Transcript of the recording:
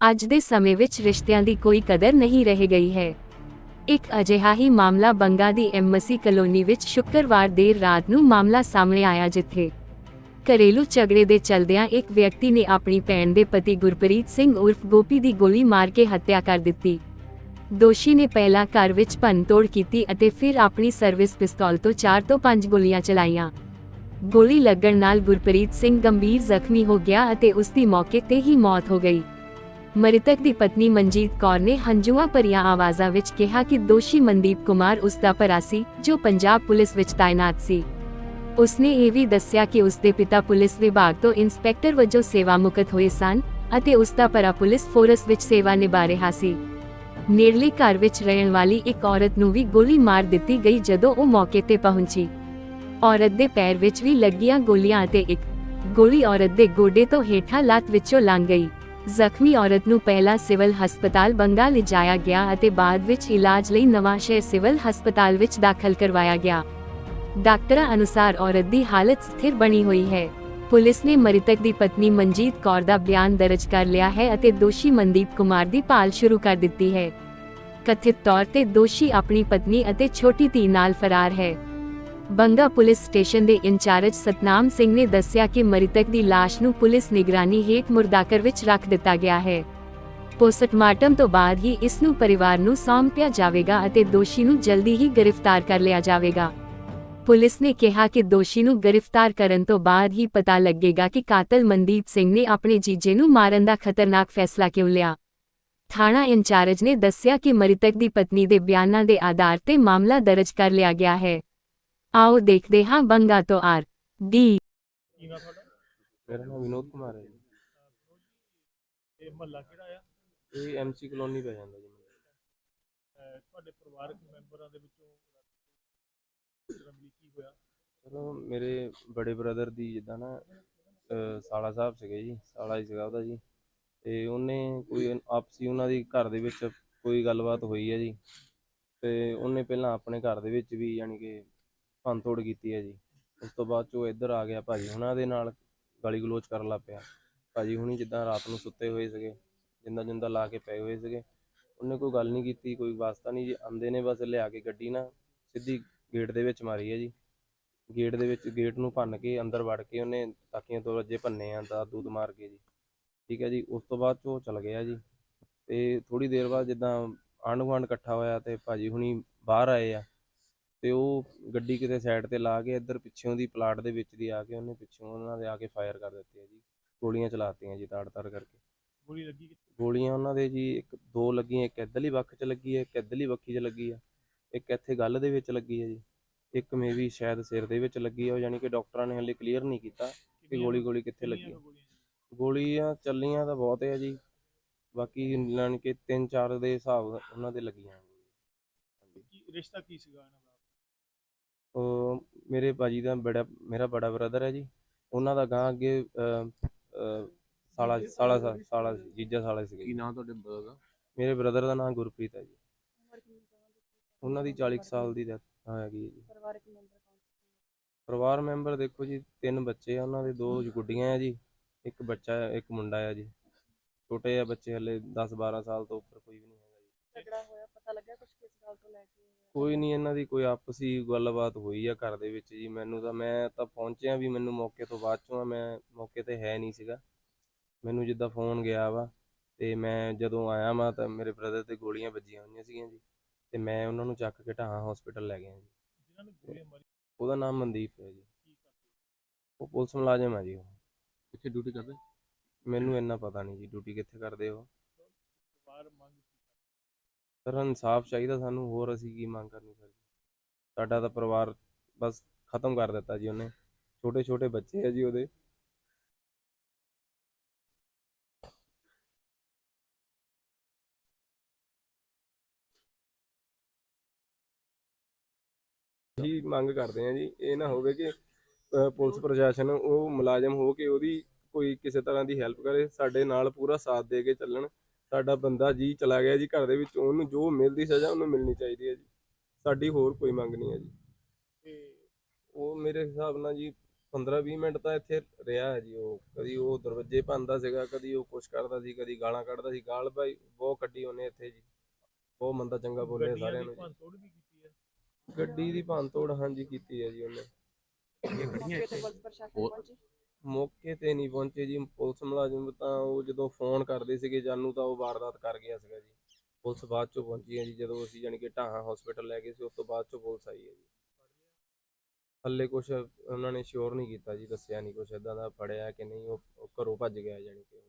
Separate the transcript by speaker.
Speaker 1: ਅੱਜ ਦੇ ਸਮੇਂ ਵਿੱਚ ਰਿਸ਼ਤਿਆਂ ਦੀ ਕੋਈ ਕਦਰ ਨਹੀਂ ਰਹਿ ਗਈ ਹੈ। ਇੱਕ ਅਜਿਹਾ ਹੀ ਮਾਮਲਾ ਬੰਗਾ ਦੀ ਐਮਸੀ ਕਲੋਨੀ ਵਿੱਚ ਸ਼ੁੱਕਰਵਾਰ ਦੇਰ ਰਾਤ ਨੂੰ ਮਾਮਲਾ ਸਾਹਮਣੇ ਆਇਆ ਜਿੱਥੇ ਘਰੇਲੂ ਝਗੜੇ ਦੇ ਚਲਦਿਆਂ ਇੱਕ ਵਿਅਕਤੀ ਨੇ ਆਪਣੀ ਭੈਣ ਦੇ ਪਤੀ ਗੁਰਪ੍ਰੀਤ ਸਿੰਘ ਉਰਫ ਗੋਪੀ ਦੀ ਗੋਲੀ ਮਾਰ ਕੇ ਹੱਤਿਆ ਕਰ ਦਿੱਤੀ। ਦੋਸ਼ੀ ਨੇ ਪਹਿਲਾਂ ਘਰ ਵਿੱਚ ਭੰਨਤੋੜ ਕੀਤੀ ਅਤੇ ਫਿਰ ਆਪਣੀ ਸਰਵਿਸ ਪਿਸਤੌਲ ਤੋਂ 4 ਤੋਂ 5 ਗੋਲੀਆਂ ਚਲਾਈਆਂ। ਗੋਲੀ ਲੱਗਣ ਨਾਲ ਗੁਰਪ੍ਰੀਤ ਸਿੰਘ ਗੰਭੀਰ ਜ਼ਖਮੀ ਹੋ ਗਿਆ ਅਤੇ ਉਸ ਦੀ ਮੌਕੇ ਤੇ ਹੀ ਮੌਤ ਹੋ ਗਈ। ਮ੍ਰਿਤਕ ਦੀ ਪਤਨੀ ਮਨਜੀਤ ਕੌਰ ਨੇ ਹੰਝੂਆਂ ਭਰੀਆਂ ਆਵਾਜ਼ਾਂ ਵਿੱਚ ਕਿਹਾ ਕਿ ਦੋਸ਼ੀ ਮਨਦੀਪ ਕੁਮਾਰ ਉਸ ਦਾ ਭਰਾ ਸੀ, ਜੋ ਪੰਜਾਬ ਪੁਲਿਸ ਵਿੱਚ ਤਾਇਨਾਤ ਸੀ। ਉਸਨੇ ਇਹ ਵੀ ਦੱਸਿਆ ਕਿ ਉਸ ਦੇ ਪਿਤਾ ਪੁਲਿਸ ਵਿਭਾਗ ਤੋਂ ਇੰਸਪੈਕਟਰ ਵਜੋਂ ਸੇਵਾ ਮੁਕਤ ਹੋਏ ਸਨ ਅਤੇ ਉਸ ਦਾ ਭਰਾ ਪੁਲਿਸ ਫੋਰਸ ਵਿੱਚ ਸੇਵਾ ਨਿਭਾ ਰਿਹਾ ਸੀ। ਨੇੜਲੇ ਘਰ ਵਿੱਚ ਰਹਿਣ ਵਾਲੀ ਇੱਕ ਔਰਤ ਨੂੰ ਵੀ ਗੋਲੀ ਮਾਰ ਦਿੱਤੀ ਗਈ ਜਦੋਂ ਉਹ ਮੌਕੇ ਤੇ ਪਹੁੰਚੀ। ਔਰਤ ਦੇ ਪੈਰ ਵਿੱਚ ਵੀ ਲੱਗੀਆਂ ਗੋਲੀਆਂ ਅਤੇ ਇੱਕ ਗੋਲੀ ਔਰਤ ਦੇ ਗੋਡੇ ਤੋਂ ਹੇਠਾਂ ਲੱਤ ਵਿੱਚੋਂ ਲੰਘ ਗਈ। ਜ਼ਖਮੀ ਔਰਤ ਨੂੰ ਪਹਿਲਾਂ ਸਿਵਲ ਹਸਪਤਾਲ ਬੰਗਾ ਲਿਜਾਇਆ ਗਿਆ ਅਤੇ ਬਾਅਦ ਵਿੱਚ ਇਲਾਜ ਲਈ ਨਵਾਂਸ਼ਹਿਰ ਸਿਵਲ ਹਸਪਤਾਲ ਵਿੱਚ ਦਾਖਲ ਕਰਵਾਇਆ ਗਿਆ। ਡਾਕਟਰਾਂ ਅਨੁਸਾਰ ਔਰਤ ਦੀ ਹਾਲਤ ਸਥਿਰ ਬਣੀ ਹੋਈ ਹੈ। ਪੁਲਿਸ ਨੇ ਮ੍ਰਿਤਕ ਦੀ ਪਤਨੀ ਮਨਜੀਤ ਕੌਰ ਦਾ ਬਿਆਨ ਦਰਜ ਕਰ ਲਿਆ ਹੈ ਅਤੇ ਦੋਸ਼ੀ ਮਨਦੀਪ ਕੁਮਾਰ ਦੀ ਭਾਲ ਸ਼ੁਰੂ ਕਰ ਦਿੱਤੀ ਹੈ। ਕਥਿਤ ਤੌਰ ਤੇ ਦੋਸ਼ੀ ਆਪਣੀ ਪਤਨੀ ਅਤੇ ਛੋਟੀ ਧੀ ਨਾਲ ਫਰਾਰ ਹੈ। ਬੰਗਾ ਪੁਲਿਸ ਸਟੇਸ਼ਨ ਦੇ ਇੰਚਾਰਜ ਸਤਨਾਮ ਸਿੰਘ ਨੇ ਦੱਸਿਆ ਕਿ ਮ੍ਰਿਤਕ ਦੀ ਲਾਸ਼ ਨੂੰ ਪੁਲਿਸ ਨਿਗਰਾਨੀ ਹੇਠ ਮੁਰਦਾਕਰ ਵਿੱਚ ਰੱਖ ਦਿੱਤਾ ਗਿਆ ਹੈ। ਪੋਸਟਮਾਰਟਮ ਤੋਂ ਬਾਅਦ ਹੀ ਇਸ ਨੂੰ ਪਰਿਵਾਰ ਨੂੰ ਸੌਂਪਿਆ ਜਾਵੇਗਾ ਅਤੇ ਦੋਸ਼ੀ ਨੂੰ ਜਲਦੀ ਹੀ ਗ੍ਰਿਫਤਾਰ ਕਰ ਲਿਆ ਜਾਵੇਗਾ। ਪੁਲਿਸ ਨੇ ਕਿਹਾ ਕਿ ਦੋਸ਼ੀ ਨੂੰ ਗ੍ਰਿਫਤਾਰ ਕਰਨ ਤੋਂ ਬਾਅਦ ਹੀ ਪਤਾ ਲੱਗੇਗਾ ਕਿ ਕਾਤਲ ਮਨਦੀਪ ਸਿੰਘ ਨੇ ਆਪਣੇ ਜੀਜੇ ਨੂੰ ਮਾਰਨ ਦਾ ਖਤਰਨਾਕ ਫੈਸਲਾ ਕਿਉਂ ਲਿਆ। ਥਾਣਾ ਇੰਚਾਰਜ ਨੇ ਦੱਸਿਆ ਕਿ ਮ੍ਰਿਤਕ ਦੀ ਪਤਨੀ ਦੇ ਬਿਆਨਾਂ ਦੇ ਆਧਾਰ ਤੇ ਮਾਮਲਾ ਦਰਜ ਕਰ ਲਿਆ ਗਿਆ ਹੈ। ਆਓ ਦੇਖਦੇ ਹਾਂ ਬੰਗਾ ਤੋਂ ਆਰ ਡੀ।
Speaker 2: ਕੀ ਨਾ ਤੁਹਾਡਾ
Speaker 3: ਮੇਰਾ ਨਾਮ ਵਿਨੋਦ ਕੁਮਾਰ ਹੈ ਜੀ।
Speaker 2: ਇਹ ਮਹੱਲਾ ਕਿਹੜਾ ਆ?
Speaker 3: ਇਹ ਐਮਸੀ ਕਲੋਨੀ ਪੈ ਜਾਂਦਾ ਜੀ।
Speaker 2: ਅਹ ਤੁਹਾਡੇ ਪਰਿਵਾਰਕ ਮੈਂਬਰਾਂ ਦੇ ਵਿੱਚੋਂ ਜਿਹੜਾ ਮਿਲੀ ਕੀ ਹੋਇਆ?
Speaker 3: ਚਲੋ ਮੇਰੇ ਬੜੇ ਬ੍ਰਦਰ ਦੀ ਜਿੱਦਾਂ ਨਾ ਅਹ ਸਾਲਾ ਸਾਹਿਬ ਸੀਗੇ ਜੀ ਸਾਲਾ ਹੀ ਸੀਗਾ ਉਹਦਾ ਜੀ। ਤੇ ਉਹਨੇ ਕੋਈ ਆਪਸੀ ਉਹਨਾਂ ਦੀ ਘਰ ਦੇ ਵਿੱਚ ਕੋਈ ਗੱਲਬਾਤ ਹੋਈ ਹੈ ਜੀ। ਤੇ ਉਹਨੇ ਪਹਿਲਾਂ ਆਪਣੇ ਘਰ ਦੇ ਵਿੱਚ ਵੀ ਯਾਨੀ ਕਿ ਭੰਨਤੋੜ ਕੀਤੀ ਹੈ ਜੀ। ਉਸ ਤੋਂ ਬਾਅਦ 'ਚ ਇੱਧਰ ਆ ਗਿਆ ਭਾਜੀ, ਉਹਨਾਂ ਦੇ ਨਾਲ ਗਲੀ ਗਲੋਚ ਕਰਨ ਲੱਗ ਪਿਆ। ਭਾਜੀ ਹੁਣੀ ਜਿੱਦਾਂ ਰਾਤ ਨੂੰ ਸੁੱਤੇ ਹੋਏ ਸੀਗੇ, ਜਿੰਦਾ ਜਿੰਦਾ ਲਾ ਕੇ ਪਏ ਹੋਏ ਸੀਗੇ। ਉਹਨੇ ਕੋਈ ਗੱਲ ਨਹੀਂ ਕੀਤੀ, ਕੋਈ ਵਾਸਤਾ ਨਹੀਂ ਜੀ। ਆਂਦੇ ਨੇ ਬਸ ਲਿਆ ਕੇ ਗੱਡੀ ਨਾ ਸਿੱਧੀ ਗੇਟ ਦੇ ਵਿੱਚ ਮਾਰੀ ਹੈ ਜੀ। ਗੇਟ ਦੇ ਵਿੱਚ, ਗੇਟ ਨੂੰ ਭੰਨ ਕੇ ਅੰਦਰ ਵੜ ਕੇ ਉਹਨੇ ਤਾਕੀਆਂ ਤੋਂ ਰੱਜੇ ਭੰਨੇ ਆ ਦਾ ਦੂਤ ਮਾਰ ਕੇ ਜੀ। ਠੀਕ ਹੈ ਜੀ, ਉਸ ਤੋਂ ਬਾਅਦ 'ਚ ਉਹ ਚਲ ਗਿਆ ਜੀ। ਤੇ ਥੋੜੀ ਦੇਰ ਬਾਅਦ ਜਿੱਦਾਂ ਆਂਢ ਗੁਆਂਢ ਇਕੱਠਾ ਹੋਇਆ ਤੇ ਭਾਜੀ ਹੁਣੀ ਬਾਹਰ ਆਏ ਆ। ਤੇ ਉਹ ਗੱਡੀ ਕਿਤੇ ਸਾਈਡ ਤੇ ਲਾ ਕੇ ਇੱਧਰ ਪਿੱਛੋਂ ਦੀ ਪਲਾਟ ਦੇ ਵਿੱਚ ਦੀ ਆ ਕੇ ਉਹਨੇ ਪਿੱਛੋਂ ਉਹਨਾਂ ਦੇ ਆ ਕੇ ਫਾਇਰ ਕਰ ਦਿੱਤੇ ਆ ਜੀ ਗੋਲੀਆਂ ਚਲਾਤੀਆਂ ਜੀ ਤਾੜ ਤਾੜ ਕਰਕੇ
Speaker 2: ਗੋਲੀ ਲੱਗੀ ਕਿੱਥੇ?
Speaker 3: ਗੋਲੀਆਂ ਉਹਨਾਂ ਦੇ ਜੀ ਇੱਕ ਦੋ ਲੱਗੀਆਂ ਇੱਕ ਇੱਧਰਲੀ ਵੱਖ 'ਚ ਲੱਗੀ ਹੈ ਇੱਕ ਇੱਧਰਲੀ ਵੱਖੀ 'ਚ ਲੱਗੀ ਆ ਇੱਕ ਇੱਥੇ ਗੱਲ ਦੇ ਵਿੱਚ ਲੱਗੀ ਹੈ ਜੀ ਇੱਕ ਮੇਬੀ ਸ਼ਾਇਦ ਸਿਰ ਦੇ ਵਿੱਚ ਲੱਗੀ ਉਹ ਯਾਨੀ ਕਿ ਡਾਕਟਰਾਂ ਨੇ ਹਲੇ ਕਲੀਅਰ ਨਹੀਂ ਕੀਤਾ ਕਿ ਗੋਲੀ ਗੋਲੀ ਕਿੱਥੇ ਲੱਗੀ
Speaker 2: ਗੋਲੀਆਂ?
Speaker 3: ਚੱਲੀਆਂ ਤਾਂ ਬਹੁਤ ਹੈ ਜੀ ਬਾਕੀ ਯਾਨੀ ਕਿ ਤਿੰਨ ਚਾਰ ਦੇ ਹਿਸਾਬ ਉਹਨਾਂ ਦੇ ਲੱਗੀਆਂ
Speaker 2: ਰਿਸ਼ਤਾ ਕੀ ਸੀਗਾ ਇਹਨਾਂ ਦਾ
Speaker 3: ਉਹ ਮੇਰੇ ਭਾਜੀ ਦਾ ਬੜਾ ਮੇਰਾ ਬੜਾ ਬ੍ਰਦਰ ਹੈ ਜੀ। ਉਹਨਾਂ ਦਾ ਗਾਂ ਅੱਗੇ ਅਹ, ਅਹ, ਸਾਲਾ ਸਾਲਾ ਸਾ- ਸਾਲਾ ਸੀ, ਜੀਜਾ ਸਾਲਾ ਸੀਗੇ
Speaker 4: ਕੀ ਨਾਮ ਤੁਹਾਡੇ ਬ੍ਰਦਰ ਦਾ?
Speaker 3: ਮੇਰੇ ਬ੍ਰਦਰ ਦਾ ਨਾਮ ਗੁਰਪ੍ਰੀਤ ਹੈ ਜੀ। ਉਹਨਾਂ ਦੀ 40 ਕੁ ਸਾਲ ਦੀ ਡੈਥ ਹੈਗੀ ਹੈ ਜੀ। ਪਰਿਵਾਰ ਮੈਂਬਰ ਦੇਖੋ ਜੀ ਤਿੰਨ ਬੱਚੇ ਆ ਉਹਨਾਂ ਦੇ ਦੋ ਗੁੱਡੀਆਂ ਆ ਜੀ ਇੱਕ ਬੱਚਾ ਹੈ, ਇੱਕ ਮੁੰਡਾ ਆ ਜੀ। ਛੋਟੇ ਆ ਬੱਚੇ ਹਲੇ 10 12 ਸਾਲ ਤੋਂ ਉੱਪਰ ਕੋਈ ਵੀ ਨਹੀਂ ਹੈਗਾ ਜੀ।
Speaker 5: ਝਗੜਾ ਹੋਇਆ ਪਤਾ ਲੱਗਿਆ ਕੁਝ ਕਿਸ ਗੱਲ ਤੋਂ ਲੈ ਕੇ?
Speaker 3: ਕੋਈ ਨਹੀਂ ਇਹਨਾਂ ਦੀ ਕੋਈ ਆਪਸੀ ਗੱਲਬਾਤ ਹੋਈ ਆ ਘਰ ਦੇ ਵਿੱਚ ਜੀ ਮੈਨੂੰ ਤਾਂ ਮੈਂ ਤਾਂ ਪਹੁੰਚਿਆ ਵੀ ਮੈਨੂੰ ਮੌਕੇ ਤੋਂ ਬਾਅਦ ਚੋਂ ਆ ਮੈਂ ਮੌਕੇ ਤੇ ਹੈ ਨਹੀਂ ਸੀਗਾ। ਮੈਨੂੰ ਜਿੱਦਾਂ ਫੋਨ ਗਿਆ ਵਾ ਤੇ ਮੈਂ ਜਦੋਂ ਆਇਆ ਮੈਂ ਤਾਂ ਮੇਰੇ ਬ੍ਰਦਰ ਤੇ ਗੋਲੀਆਂ ਵੱਜੀਆਂ ਹੋਈਆਂ ਸੀਗੀਆਂ ਜੀ ਤੇ ਮੈਂ ਉਹਨਾਂ ਨੂੰ ਚੱਕ ਕੇ ਢਾਹਾਂ ਹਸਪੀਟਲ ਲੈ ਗਿਆ ਜੀ।
Speaker 2: ਜਿਨ੍ਹਾਂ ਨੇ ਗੋਲੀਆਂ ਮਾਰੀ
Speaker 3: ਉਹਦਾ ਨਾਮ ਮਨਦੀਪ ਹੈ ਜੀ। ਉਹ ਪੁਲਿਸ ਮੁਲਾਜ਼ਮ ਹੈ ਜੀ ਉਹ।
Speaker 4: ਕਿੱਥੇ ਡਿਊਟੀ ਕਰਦੇ?
Speaker 3: ਮੈਨੂੰ ਇੰਨਾ ਪਤਾ ਨਹੀਂ ਜੀ ਡਿਊਟੀ ਕਿੱਥੇ ਕਰਦੇ ਹੋ
Speaker 2: ਪਰਿਵਾਰ ਮੰਗ ਕੀ
Speaker 3: ਸਰ ਇਨਸਾਫ ਚਾਹੀਦਾ ਸਾਨੂੰ, ਹੋਰ ਅਸੀਂ ਕੀ ਮੰਗ ਕਰਨੀ ਸਰ ਸਾਡਾ ਤਾਂ ਪਰਿਵਾਰ ਬਸ ਖਤਮ ਕਰ ਦਿੱਤਾ ਜੀ ਉਹਨੇ। ਛੋਟੇ ਛੋਟੇ ਬੱਚੇ ਆ ਜੀ ਉਹਦੇ। ਜੀ ਮੰਗ ਕਰਦੇ ਆ ਜੀ, ਇਹ ਨਾ ਹੋਵੇ ਕਿ ਪੁਲਿਸ ਪ੍ਰਸ਼ਾਸਨ ਉਹ ਮੁਲਾਜ਼ਮ ਹੋ ਕੇ ਉਹਦੀ ਕੋਈ ਕਿਸੇ ਤਰ੍ਹਾਂ ਦੀ ਹੈਲਪ ਕਰੇ, ਸਾਡੇ ਨਾਲ ਪੂਰਾ ਸਾਥ ਦੇ ਕੇ ਚੱਲਣ। ਸਾਡਾ ਬੰਦਾ ਜੀ ਚਲਾ ਗਿਆ ਜੀ ਘਰ ਦੇ ਵਿੱਚ ਉਹਨੂੰ ਜੋ ਮਿਲਦੀ ਸਜ਼ਾ ਉਹਨੂੰ ਮਿਲਣੀ ਚਾਹੀਦੀ ਹੈ ਜੀ। ਸਾਡੀ ਹੋਰ ਕੋਈ ਮੰਗ ਨਹੀਂ ਹੈ ਜੀ।
Speaker 2: ਤੇ
Speaker 3: ਉਹ ਮੇਰੇ ਹਿਸਾਬ ਨਾਲ ਜੀ 15-20 ਮਿੰਟ ਤਾਂ ਇੱਥੇ ਰਿਹਾ ਹੈ ਜੀ ਉਹ। ਕਦੀ ਉਹ ਦਰਵਾਜ਼ੇ ਭੰਨਦਾ ਸੀਗਾ ਕਦੀ ਉਹ ਕੁਛ ਕਰਦਾ ਸੀ ਕਦੀ ਗਾਲਾਂ ਕੱਢਦਾ ਸੀ। ਗਾਲ ਭਾਈ ਬਹੁਤ ਕੱਢੀ ਉਹਨੇ ਇੱਥੇ ਜੀ। ਬਹੁਤ ਮੰਦਾ ਚੰਗਾ ਬੋਲਿਆ
Speaker 2: ਗੱਡੀਆਂ
Speaker 3: ਸਾਰਿਆਂ ਨੂੰ ਜੀ। ਗੱਡੀ ਦੀ ਭੰਨਤੋੜ ਹਾਂਜੀ ਕੀਤੀ ਹੈ ਜੀ ਉਹਨੇ।
Speaker 5: ਮੌਕੇ ਤੇ ਪੁਲਿਸ ਪ੍ਰਸ਼ਾਸਨ
Speaker 4: ਹੋਰ-
Speaker 5: ਪਹੁੰਚੀ।
Speaker 3: ਮੌਕੇ ਤੇ ਨਹੀਂ ਪਹੁੰਚੇ ਜੀ। ਪੁਲਿਸ ਮੁਲਾਜ਼ਮ ਤਾਂ ਉਹ ਜਦੋਂ ਫੋਨ ਕਰਦੇ ਸੀਗੇ, ਜਾਨੂ ਤਾਂ ਉਹ ਵਾਰਦਾਤ ਕਰ ਗਿਆ ਸੀਗਾ ਜੀ। ਪੁਲਿਸ ਬਾਅਦ ਚੋਂ ਪਹੁੰਚੀ ਹੈ ਜੀ। ਜਦੋਂ ਅਸੀਂ ਜਾਣੀ ਕਿ ਢਾਹਾਂ ਹਸਪੀਟਲ ਲੈ ਗਏ ਸੀ, ਉਸ ਤੋਂ ਬਾਅਦ ਚੋਂ ਪੁਲਿਸ ਆਈ ਹੈ ਜੀ। ਹੱਲੇ ਕੁਝ ਉਹਨਾਂ ਨੇ ਸ਼ੋਰ ਨਹੀਂ ਕੀਤਾ ਜੀ, ਦੱਸਿਆ ਨਹੀਂ ਕੁਝ ਇਦਾਂ ਦਾ ਫੜਿਆ ਕਿ ਨਹੀਂ, ਉਹ ਉਹ ਘਰੋਂ ਭੱਜ ਗਿਆ ਜਾਣੀ ਕਿ